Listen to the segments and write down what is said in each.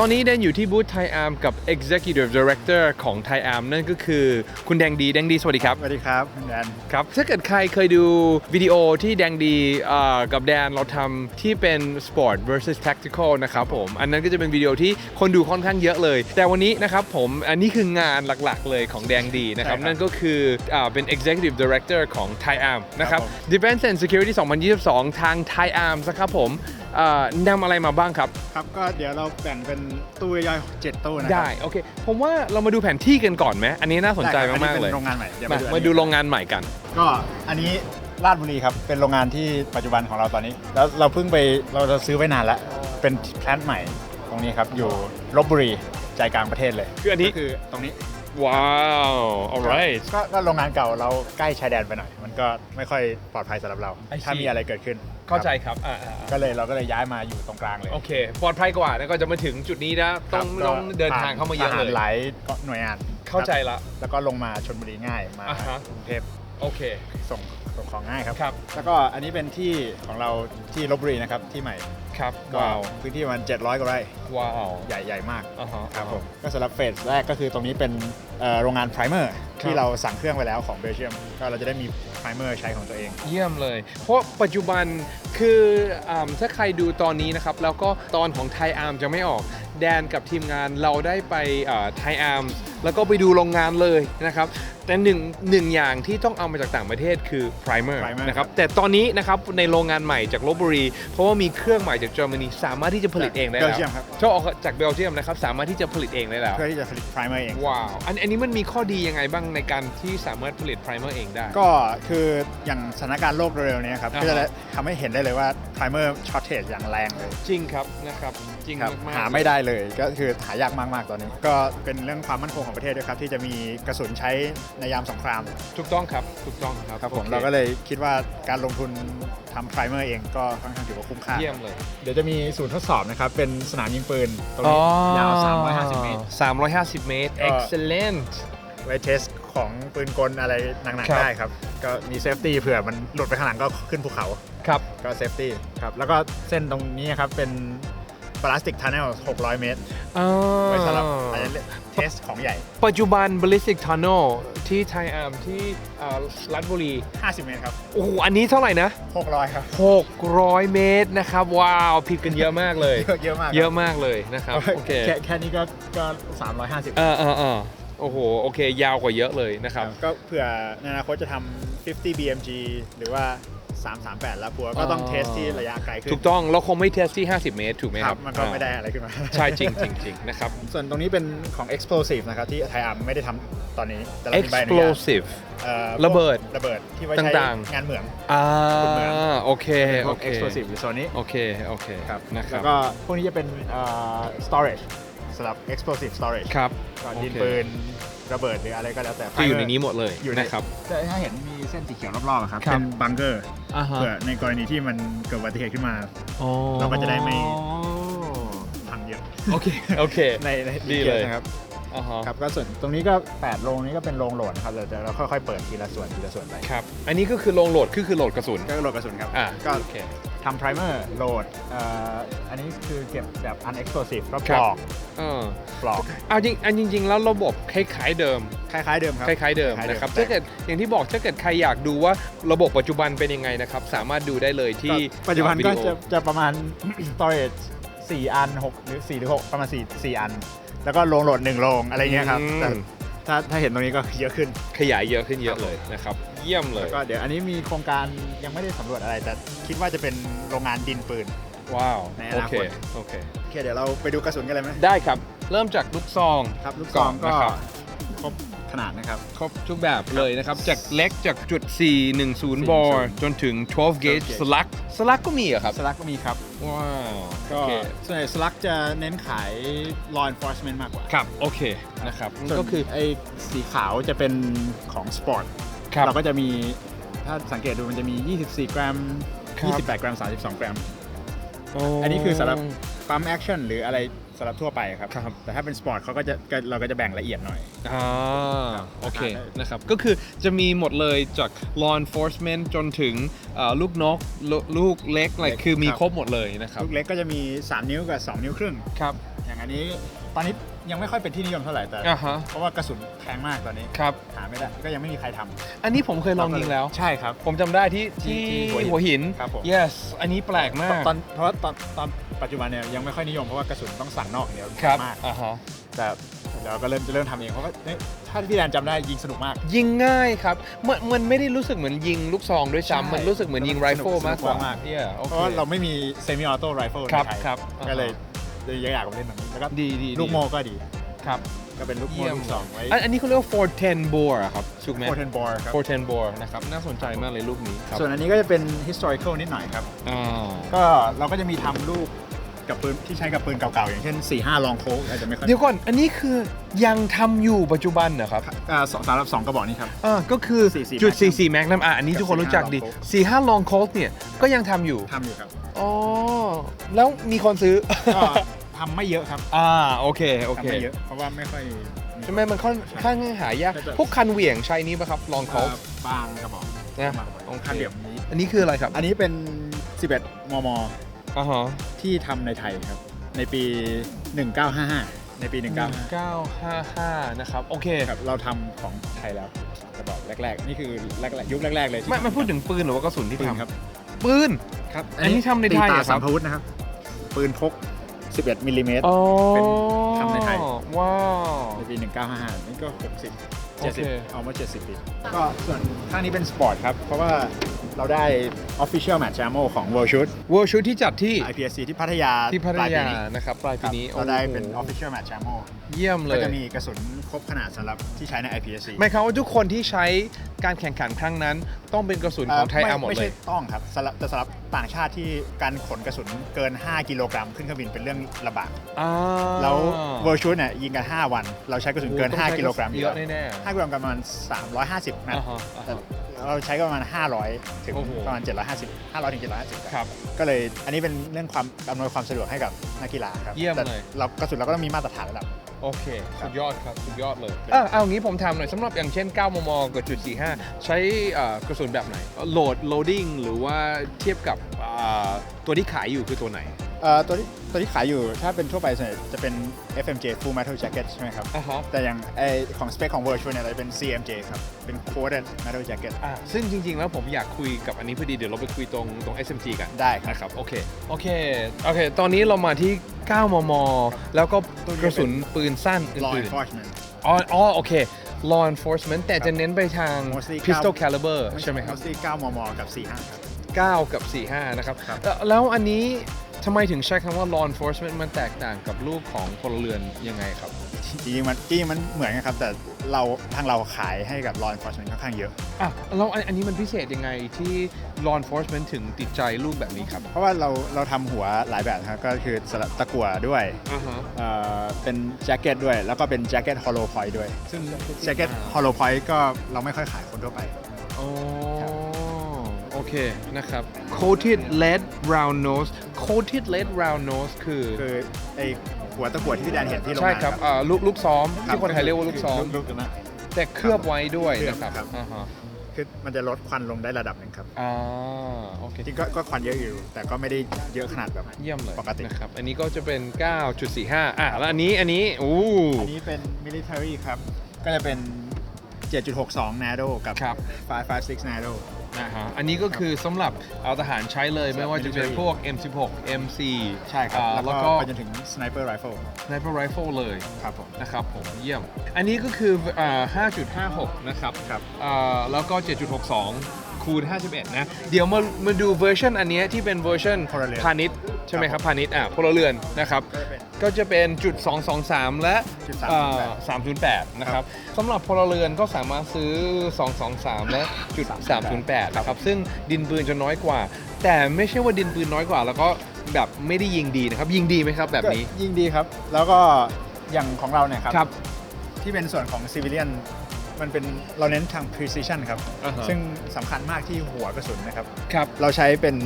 ตอนนี้แดนอยู่ที่บูธไทอาร์มกับ Executive Director ของไทอาร์มนั่นก็คือคุณแดงดีแดงดีสวัสดีครับ สวัสดีครับคุณแดนครับ ถ้าเกิดใครเคยดูวิดีโอที่แดงดีเอ่อกับแดนเราทำที่เป็น Sport versus Tactical นะครับผม อันนั้นก็จะเป็นวิดีโอที่คนดูค่อนข้างเยอะเลย แต่วันนี้นะครับผมอันนี้คืองานหลักๆเลยของแดงดีนะครับใช่ครับนั่นก็คืออ่าเป็น Executive Director ของ Thai Arm นะครับครับผม Defense and Security 2022 ทาง Thai Arm นะครับผมอ่านำอะไรมาบ้างครับ ครับก็เดี๋ยวเราแบ่งเป็นตู้ย่อยๆเจ็ดตู้นะครัได้ โอเค ผมว่าเรามาดูแผนที่กันก่อนไหมอันนี้น่าสนใจได้ครับมากๆเลยอันนี้เป็นโรงงานใหม่เดี๋ยวมาอันมานี้ดูโรงงานใหม่กัน ก็อันนี้ลาดบุรีครับ เป็นโรงงานที่ปัจจุบันของเราตอนนี้ แล้วเราเพิ่งไปเราจะซื้อไว้นานแล้ว เป็นแพลนใหม่ตรงนี้ครับ อยู่ลบบุรีใจกลางประเทศเลยคืออันนี้ ก็คือตรงนี้ ว้าว alright ก็ก็โรงงานเก่าเราใกล้ชายแดนไปหน่อย มันก็ไม่ค่อยปลอดภัยสำหรับเรา I see ถ้ามีอะไรเกิดขึ้นเข้าใจครับครับอ่าอ่าก็เลยเราก็เลยย้ายมาอยู่ตรงกลางเลยโอเคปลอดภัยกว่าแล้วก็จะมาถึงจุดนี้นะต้องครับต้องเดินทางเข้ามาเยอะผ่นเลยหลายหน่วยงานเข้าใจครับละ แล้วก็ลงมาชนบุรีง่ายมาอ่าฮะ กรุงเทพโอเค ส่ง ส่งของง่ายครับ ครับ แล้วก็อันนี้เป็นที่ของเราที่ลบบุรีนะครับที่ใหม่ครับก็ว้าวพื้นที่ประมัน700กว่าไร่ว้าวใหญ่ใหญ่มากอ่าฮะ ครับผมก็สำหรับเฟสแรกก็คือตรงนี้เป็นเอ่อโรงงานไพรเมอร์ที่เราสั่งเครื่องไปแล้วของเบลเยียมก็เราจะได้มีไพรเมอร์ใช้ของตัวเอง เยี่ยมเลย เพราะปัจจุบันคืออ่าถ้าใครดูตอนนี้นะครับ แล้วก็ตอนของไทยอาร์มจะไม่ออก แดนกับทีมงานเราได้ไปไทยอาร์มแล้วก็ไปดูโรงงานเลยนะครับ แต่หนึ่งหนึ่งอย่างที่ต้องเอามาจากต่างประเทศคือ primer primer นะครับ แต่ตอนนี้นะครับในโรงงานใหม่จากลบบุรี เพราะว่ามีเครื่องใหม่จากเยอรมนีสามารถที่จะผลิตเองได้เบแล้ลวเยียมครับเจ้าออกจากเบลเยียมนะครับสามารถที่จะผลิตเองได้แล้ว เพื่อที่จะผลิตไพรเมอร์เอง ว้าว อันอันนี้มันมีข้อดียังไงบ้างในการที่สามารถผลิต primer เองได้ ก็คืออย่างสถานการณ์โลกเร็วๆนี้ครับอ่าฮะ ก็จะทำให้เห็นได้เลยว่าไพรเมอร์ช็อตเทจอย่างแรงเลยจริงครับนะครับ จริงครับมากๆหาไม่ได้เลยก็คือหายากมากๆตอนนี้ ก็เป็นเรื่องความมั่นคงของประเทศด้วยครับ ที่จะมีกระสุนใช้ในยามสงครามถูกต้องครับถูกต้องครับครับผมโอเราก็เลยคิดว่าการลงทุนทำไพรเมอร์เองก็ค่อนข้างถือว่าคุ้มค่า เยี่ยมเลยเดี๋ยวจะมีศูนย์ทดสอบนะครับ เป็นสนามยิงปืนตรงนี้ยาว350 เมตร 350 เมตร ก็ excellent ไว้เทสของปืนกลอะไรหนักครับ ๆได้ครับ ก็มีเซฟตี้เผื่อมันหลุดไปข้างหลังก็ขึ้นภูเขา ครับ ก็เซฟตี้ครับ แล้วก็เส้นตรงนี้ครับเป็น พลาสติกทันเนล600 เมตรไว้สำหรับอะไรเทสของใหญ่ ปัจจุบัน ballistic tunnel ที่ไทยอาร์มที่อ่ารัฐบุรี 50 เมตรครับ โอ้โห อันนี้เท่าไหร่นะ 600 ครับ 600 เมตรนะครับ ว้าว ผิดกันเยอะมากเลย เยอะมากครับเยอะมากเลยนะครับ โอเค แค่แค่นี้ก็ก็ 350 เออเออเออโอ้โห โอเค ยาวกว่าเยอะเลยนะครับ ก็เผื่อในอนาคตจะทำ50 BMG หรือว่า 338 แล้วพัวก็ต้องอ๋อเทสที่ระยะไกลขึ้นถูกต้องเราคงไม่เทสที่ 50 เมตร ถูกไหมคครัรับบมันก็ไม่ได้อะไรขึ้นมา ใช่จริงจริงจริงนะครับ ส่วนตรงนี้เป็นของ explosive นะครับ ที่ไทยอาร์มไม่ได้ทำตอนนี้ แต่เรามีใบอนุญาต explosive เอ่อระเบิดระเบิดที่ไว้ใช้ต่างๆงานเหมืองอ่าคุณเหมือนโอเคพโอวกเค explosive อยู่โซนนี้โอเคโอเคครับนะครัแล้บวก็พวกนี้จะเป็นเอ่อ storage สำหรับ explosive storage ครับก่อนโอเคยิงปืน ระเบิดหรืออะไรก็แล้วแต่ก็อยู่ในนี้หมดเลยอยู่ในนะครับแต่ถ้าเห็นมีเส้นสีเขียวรอบๆอะครับ ครับ เป็นบังเกอร์อ่าฮะเผื่อในกรณีที่มันเกิดอุบัติเหตุขึ้นมา อ๋อเราก็จะได้ไม่ พังเยอะโอเคโอเค ในในดีเลย นะครับอ่าฮะครับก็ส่วนตรงนี้ก็8โรงนี้ก็เป็นโรงโหลดนะครับเดี๋ยวเราค่อยๆเปิดทีละส่วนทีละส่วนไปครับ อันนี้ก็คือโรงโหลดคือคือโหลดกระสุนก็โหลดกระสุนครับอ่าก็โอเค ทำไพรเมอร์โหลดเอ่ออันนี้คือเก็บแบบ unexplosive ก็คปรับลอกเออปลอก เอาจริงอันจริง ๆ แล้วระบบคล้ายๆเดิม คล้ายๆเดิมครับ คล้ายๆเดิมคล้ายๆเดิมนะครับแต่ถ้าเกิดอย่างที่บอกถ้าเกิดใครอยากดูว่าระบบปัจจุบันเป็นยังไงนะครับ สามารถดูได้เลยที่ปัจจุบันวิก็ดีโอจะจะประมาณ storage 4 อัน 6 หรือ4หรือ6ประมาณ4 4อัน แล้วก็โรงโหลด1โรงอะไรเงี้ยครับอืมแต่ถ้าถ้าเห็นตรงนี้ก็เยอะขึ้น ขยายเยอะขึ้นเยอะเลยนะครับ เยี่ยมเลยก็เดี๋ยวอันนี้มีโครงการยังไม่ได้สำรวจอะไร แต่คิดว่าจะเป็นโรงงานดินปืน ว้าว ในอโอนาเค คต โอเค โอเคเดี๋ยวเราไปดูกระสุนกันเลยไหมได้ครับ เริ่มจากลูกซองครับลูกก่ซออนงก็นะครับ ครบขนาดนะครับ ครบทุกแบบเลยนะครับ จากเล็กจากจุด 410 บอร์จนถึง 12 gauge สลัก สลักก็มีเหรอครับ สลักก็มีครับ ว้าวก็โอเค ส่วนใหญ่สลักจะเน้นขาย law enforcement มากกว่าครับ โอเค นะครับส่วนก็คือไอ้สีขาวจะเป็นของสปอร์ต ครับเราก็จะมีถ้าสังเกตดูมันจะมี 24 กรัม ครับ 28 กรัม 32 กรัม อันนี้คือสำหรับ ปั๊มแอคชั่นหรืออะไรสำหรับทั่วไปครับ ครับ แต่ถ้าเป็นสปอร์ตเขาก็จะก็เราก็จะแบ่งละเอียดหน่อย อ่าโอเคได้นะครับ ก็คือจะมีหมดเลยจาก law enforcement จนถึงเอ่อลูกนกลลูกเล็กอะไรเล็กคือมีครับ ครบหมดเลยนะครับ ลูกเล็กก็จะมี 3 นิ้วกับ 2 นิ้วครึ่ง ครับ อย่างอันนี้ตอนนี้ ยังไม่ค่อยเป็นที่นิยมเท่าไหร่แต่ อ่าฮะ เพราะว่ากระสุนแพงมากตอนนี้ครับ หาไม่ได้ก็ยังไม่มีใครทำอันนี้ผมเคยลองยิงแล้ว ใช่ครับ ผมจำได้ที่ที่ที่หัหัววหิหิน นครับผม yes อันนี้แปลกมากตอนเพราะว่าตอนตอนปัจจุบันเนี่ยยังไม่ค่อยนิยมเพราะว่ากระสุนต้องสั่งนอกเดียวครับมาก อ่าฮะแต่เราก็เริ่มจะเริ่มทำเองเพราะว่าเอ๊ะถ้าพี่แดนจำได้ยิงสนุกมาก ยิงง่ายครับมันมันไม่ได้รู้สึกเหมือนยิงลูกซองด้วยใช่ซ้ำมันรู้สึกเหมือนยิงไรเฟิลสนุกมากกว่าสนุกมาก เนี่ยโอเพเค ราะว่าเราไม่มีเซมิออโต้ไรเฟิลครับในไทยครับก็เลย เลยอยากมาเล่นแบบนี้แล้วก็ดีดีลูกโมก็ดี ครับ ก็เป็นลูกโมเยี่ยม ลูกสองไว้อันอันนี้เขาเรียกว่า 410 bore อะครับถูกไหม โคเทนบอร์ครับ 410 bore นะครับ น่าสนใจมากเลยลูกนี้ครับส่วนอันนี้ก็จะเป็น historical นิดหน่อยครับ อ่าก็เราก็จะมีทำลูกกับปืนที่ใช้กับปืนเก่าๆ อย่างเช่น 4 5 ลองโค้กอาจจะไม่ค่อยเดี๋ยวก่อน อันนี้คือยังทำอยู่ปัจจุบันนะครับ อ่าสองสำหรับสองกระบอกนี้ครับ อ่าก็คือ44จุด Magnum 44 Magnum อะอันนี้ทุกคนรู้จักดีกับ45 45 long colt เนี่ย ก็ยังทำอยู่ ทำอยู่ครับ อ๋อ แล้วมีคนซื้อ ก็ ทำไม่เยอะครับอ่าโอเคโอทำเคไม่เยอะเพราะว่าไม่ค่อยใช่ไหมมันค่อนข้างหายากใช่ใช่พวกคันเหวี่ยงใช้นี้ป่ะครับ long เอ่อ colt บางกระบอกนะ บางกระบอกโอเค คันเดียวนี้ อันนี้คืออะไรครับอันนี้เป็น 11 มม อ่าฮะที่ทำในไทยครับ ในปี 1955 ในปี 1955 955นะครับโอเคครับเราทำของไทยแล้วกระบอกแรก ๆ นี่คือแรกๆยุคแรก ๆ เลยที่ไม่ไม่พูดถึงปืนหรือว่ากระสุนที่ปืนทำครับปืน ครับอันนี้ทำในไทยตีเหรตาอครับสามพวุธนะครับ ปืนพก 11มิลลิเมตร อ๋อเป็นทำในไทย ว้าว ในปี 1955นี่ก็ 60 โอเค 70เอามา 70ปีก็ส่วนข้างนี้เป็นสปอร์ตครับ เพราะว่าเราได้ Official Match Ammo ของ World Shoot เวอร์ชุดที่จัดที่ IPSC ที่พัทยาที่พัทปลปียานี้นะครับปลายคปีรับนี้เราได้เป็น โอ้โห Official Match Ammo เยี่ยมเลก็ย จะมีกระสุนครบขนาดสำหรับที่ใช้ใน IPSC หมายความว่าทุกคนที่ใช้ การแข่งขันครั้งนั้น ต้องเป็นกระสุนของไทยอาร์หมดไม่เลใช่ยต้องครับสำหรับแต่สำหรับต่างชาติที่การขนกระสุนเกิน 5 กิโลกรัมขึ้นเครื่องบินเป็นเรื่องลำบากอ่าแล้ว World Shoot เนี่ยยิงกัน 5 วัน เราใช้กระสุนเกิน 5 กิโลกรัมเยอะแน่5กิโลกรัมประมาณ 350นัดอ่าฮะอ่าฮะแต่เราใช้ก็ประมาณ 500 ถึงโอ้โหประมาณ 750 500 ถึง 750ครับก็เลยอันนี้เป็นเรื่องความอำนวยความสะดวกให้กับนักกีฬาครับเยี่ยมแต่เลยเรากระสุนเราก็ต้องมีมาตรฐานระดับ โอเคครัสุบดยอดครับ สุดยอดเลยอะเอางี้ผมทำหน่อยสำหรับอย่างเช่น 9 มมกับจุด45 ใช้อ่ากระสุนแบบไหน โหลด โหลดดิ้งหรือว่าเทียบกับอ่าตัวที่ขายอยู่คือตัวไหนเอ่อ ตัวที่ตัวที่ขายอยู่ถ้าเป็นทั่วไปส่วนใหญ่จะเป็น FMJ Full Metal Jacket ใช่ไหมครับ อ่าฮะ แต่อย่างไอของสเปคของ Virtual เนี่ยเราจะเป็น CMJ ครับ เป็น Coated Metal Jacket อ่าซึ่งจริง ๆ แล้วผมอยากคุยกับอันนี้พอดี เดี๋ยวเราไปคุยตรงตรง SMG กันได้ครับ นะครับ โอเค โอเค โอเค ตอนนี้เรามาที่ 9 มม แล้วก็กระสุนปืนสั้น Law อื่น Enforcement ๆ อ๋ออ๋อโอเค law enforcement แต่จะเน้นไปทาง Mostly pistol 9 caliber ใช่ไหมครับ Mostly 9 มม กับ 45 ครับ 9 กับ 45 นะครับ ครับเอ่อแล้วอันนี้ ทำไมถึงใช้คำว่า law enforcement มันแตกต่างกับลูกของพลเรือนยังไงครับ จริงๆมันจริงๆมันเหมือนกันครับ แต่เราทางเราขายให้กับ Law Enforcement ค่อนข้างเยอะ อะแล้วอันอันนี้มันพิเศษยังไงที่ law enforcement ถึงติดใจลูกแบบนี้ครับเพราะว่าเราเราทำหัวหลายแบบครับก็คือสลับตะกั่วด้วยอ่าฮะเอ่อเป็นแจ็คเก็ตด้วย แล้วก็เป็นแจ็คเก็ตฮอลโลพอยต์ด้วยซึ่งแจ็คเก็ตฮอลโลพอยต์ก็เราไม่ค่อยขายคนทั่วไป อ๋อครับ โอเคนะครับ coated lead round nose coated lead round nose คือคือไอหัวตะกั่วที่พี่แดนเห็นที่โรงใช่งานครับอ่าลูกลูกซ้อมครับที่คนไทยเรียกว่าลูกซ้อม ลูกนะแต่เคลือบไว้ด้วยเคลือบนะครับครับอ่าฮะคือมันจะลดควันลงได้ระดับหนึ่งครับอ่าโอเค จริงก็ก็ควันเยอะอยู่ แต่ก็ไม่ได้เยอะขนาดแบบเยี่ยมเลยปกตินะครับ อันนี้ก็จะเป็น 9.45 อะ แล้วอันนี้ อันนี้อู้ อันนี้เป็น military ครับ ก็จะเป็น 7.62 nano กับ ครับ 556 nano นะฮะอันนี้ก็คือสำหรับเอาทหารใช้เลยไม่ว่าจะเป็นพวก M16 MC ใช่ครับ อ่าแล้วแล้วก็ก็ไปจนถึง sniper rifle sniper rifle เลยครับผม นะครับผมเยี่ยม อันนี้ก็คืออ่า5.56 นะครับครับ อ่าแล้วก็ 7.62 คูณ 51 นะ เดี๋ยวมามาดูเวอร์ชันอันเนี้ยที่เป็นเวอร์ชันพลเรือน พาณิชย์ใช่ไหมครับพาณิชย์อะพลเรือนนะครับ ก็จะเป็นก็จะเป็นจุด 223 และจุดเอ่อ308 นะครับสำหรับพลเรือนก็สามารถซื้อ 223 และจุด 308 นะครับ ซึ่งดินปืนจะน้อยกว่า แต่ไม่ใช่ว่าดินปืนน้อยกว่า แล้วก็แบบไม่ได้ยิงดีนะครับ ยิงดีไหมครับแบบนี้ ก็ยิ่งดีครับ แล้วก็อย่างของเราเนี่ยครับครับที่เป็นส่วนของ civilian มันเป็นเราเน้นทาง precision ครับ อ่าฮะ ซึ่งสำคัญมากที่หัวกระสุนนะครับ ครับเราใช้เป็น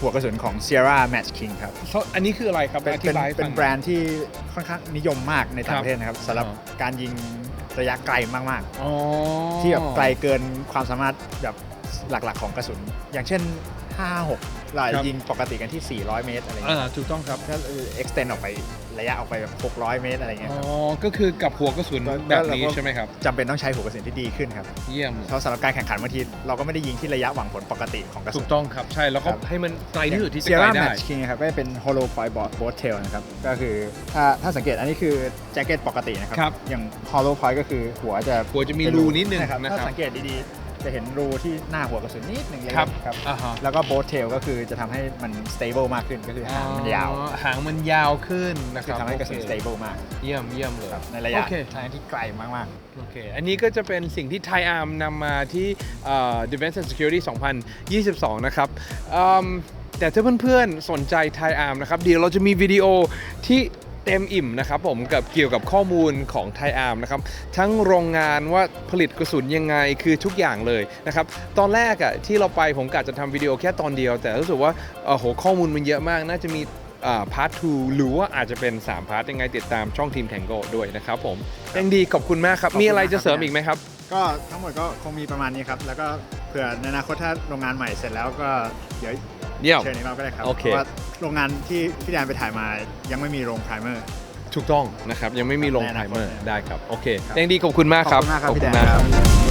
หัวกระสุนของ Sierra Match King ครับอันนี้คืออะไรครับเป็นอธิเป็นบายให้เป็ฟันงแบรนด์ที่ค่อนข้างนิยมมากในต่างครับประเทศนะครับสำหรับอ่า การยิงระยะไกลมากอ๋อ ๆ ที่แบบไกลเกินความสามารถแบบหลักๆของกระสุน อย่างเช่น 5 6เราอาจครัจะบ ยิงปกติกันที่ 400 เมตรอะไรอ่าเงี้ยถูกต้องครับก็ extend ออกไป ระยะออกไปแบบ600 เมตรอะไรเงี้ยอ๋คอรับก็คือกับหัวกระสุนก็แบบนี้เราก็ใช่ไหมครับ จำเป็นต้องใช้หัวกระสุนที่ดีขึ้นครับเยี่ยม เพราะสำหรับการแข่งขันบางทีเราก็ไม่ได้ยิงที่ระยะหวังผลปกติของกระถูสุนกต้องครับ ใช่ แล้วก็ครับ ให้มันไกลที่สุดที่จะเซียไกลร่าได้แมทช์คิงครับก็จะเป็น hollow point board boat tail นะครับ ก็คือถ้าถ้าสังเกตอันนี้คือแจ็คเก็ตปกตินะครัครับอย่าง hollow point ก็คือหัวจะหัวจะมีเป็รูนิดนึงนะครับ นะครับ ถ้าสังเกตดีๆ จะเห็นรูที่หน้าหัวกระสุนนิดหนึ่งเล็กครับๆครับอ่าฮะ แล้วก็ boat tail ก็คือจะทำให้มัน stable มากขึ้นก็คือหางมันยาวอ๋อหางมันยาวขึ้นนะคคือรับทำให้กระสุน โอเค stable มาก เยี่ยมเยี่ยมเลยครับในระยะโอเคทางที่ไกลมาก โอเค อันนี้ก็จะเป็นสิ่งที่ไทยอาร์มนำมาที่เอ่อ Defense and Security 2022 นะครับอืมแต่ถ้าเพื่อนๆ สนใจไทยอาร์มนะครับ เดี๋ยวเราจะมีวิดีโอที่ เต็มอิ่มนะครับผมกับเกี่ยวกับข้อมูลของไทยอาร์มนะครับทั้งโรงงานว่าผลิตกระสุนยังไงคือทุกอย่างเลยนะครับตอนแรกอะที่เราไปผมกะจะทำวิดีโอแค่ตอนเดียว แต่รู้สึกว่าเอ่อโหข้อมูลมันเยอะมาก น่าจะมีพาร์ท 2 หรือว่าอาจจะเป็น 3 พาร์ทยังไงติดตามช่องทีมแทงโกด้วยนะครับผมยังดีขอบคุณมากครับขอบคุณมีอะไรมากครัจะบเสริมอีกไหมครับๆก็ทั้งหมดก็คงมีประมาณนี้ครับ แล้วก็เผื่อในอนาคตถ้าโรงงานใหม่เสร็จแล้วก็เดี๋ยว เยี่ยมเชิญอีกรอบก็ได้ครับโอเคเพราะว่าโรงงานที่พี่แดนไปถ่ายมายังไม่มีโรงไพรเมอร์ ถูกต้องนะครับ ยังไม่มีลงในอไทนาคตเมอร์เนี่ยได้ครับ โอเคครับ ยังดีขอบคุณมากครับ ขอบคุณมากครับพี่แดนขอบครับ